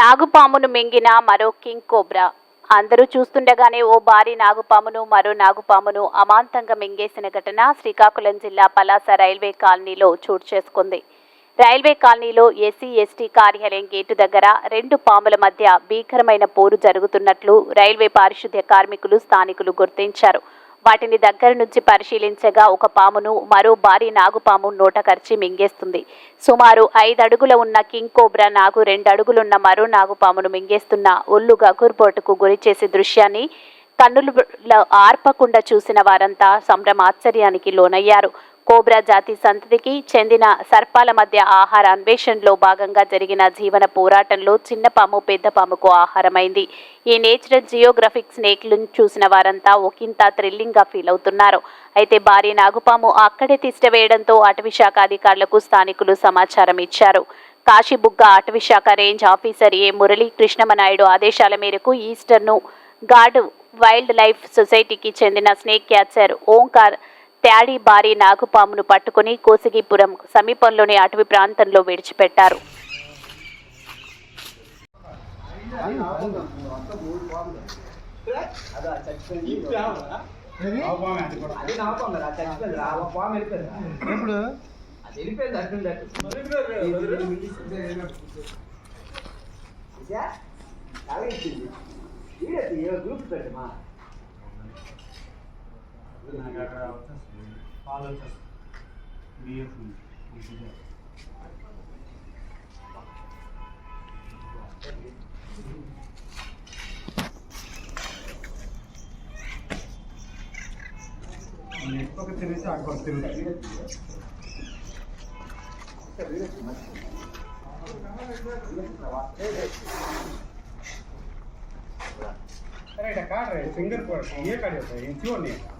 నాగుపామును మింగిన మరో king cobra. అందరూ చూస్తుండగానే ఓ భారీ నాగుపామును మరో నాగుపామును అమాంతంగా మింగేసిన ఘటన శ్రీకాకుళం జిల్లా పలాస రైల్వే కాలనీలో చోటు చేసుకుంది. రైల్వే కాలనీలో ఎస్సీ ఎస్టీ కార్యాలయం గేటు దగ్గర రెండు పాముల మధ్య భీకరమైన పోరు జరుగుతున్నట్లు రైల్వే పారిశుద్ధ్య కార్మికులు స్థానికులు గుర్తించారు. వాటిని దగ్గర నుంచి పరిశీలించగా ఒక పామును మరో భారీ నాగుపాము నోట కరిచి మింగేస్తుంది. సుమారు ఐదు అడుగుల ఉన్న కింగ్ కోబ్రా నాగు రెండు అడుగులున్న మరో నాగుపామును మింగేస్తున్న ఒళ్ళు గగుర్బోటుకు గురి చేసే దృశ్యాన్ని కన్నులు ఆర్పకుండా చూసిన వారంతా సంభ్రమాశ్చర్యానికి లోనయ్యారు. కోబ్రా జాతి సంతతికి చెందిన సర్పాల మధ్య ఆహార అన్వేషణలో భాగంగా జరిగిన జీవన పోరాటంలో చిన్న పాము పెద్ద పాముకు ఆహారమైంది. ఈ నేచురల్ జియోగ్రఫిక్ స్నేక్లను చూసిన వారంతా ఒకంత థ్రిల్లింగ్గా ఫీల్ అవుతున్నారు. అయితే భారీ నాగుపాము అక్కడే తిష్టవేయడంతో అటవీ శాఖ అధికారులకు స్థానికులు సమాచారం ఇచ్చారు. కాశీబుగ్గ అటవీ శాఖ range officer A Murali Krishnamanaidu ఆదేశాల మేరకు ఈస్టర్ను గార్డ్ వైల్డ్ లైఫ్ సొసైటీకి చెందిన స్నేక్ క్యాచర్ ఓంకార్ త్యాడి భారీ నాగుపామును పట్టుకుని కోసిగిపురం సమీపంలోని అటవీ ప్రాంతంలో విడిచిపెట్టారు. అది నా then I got out of this. Father just be a fool. Network ತಿರುಗಿಸಿ ಆಗ ಬರ್ತಿರುತ್ತೆ अरे काट रहे फिंगर पर ये काट रहे इंचियो नहीं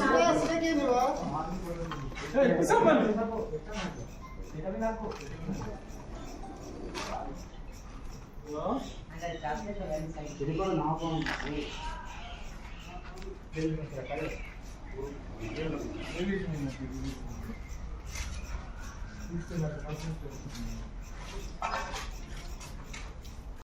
수고야 쓰레기 물어. 잠깐만.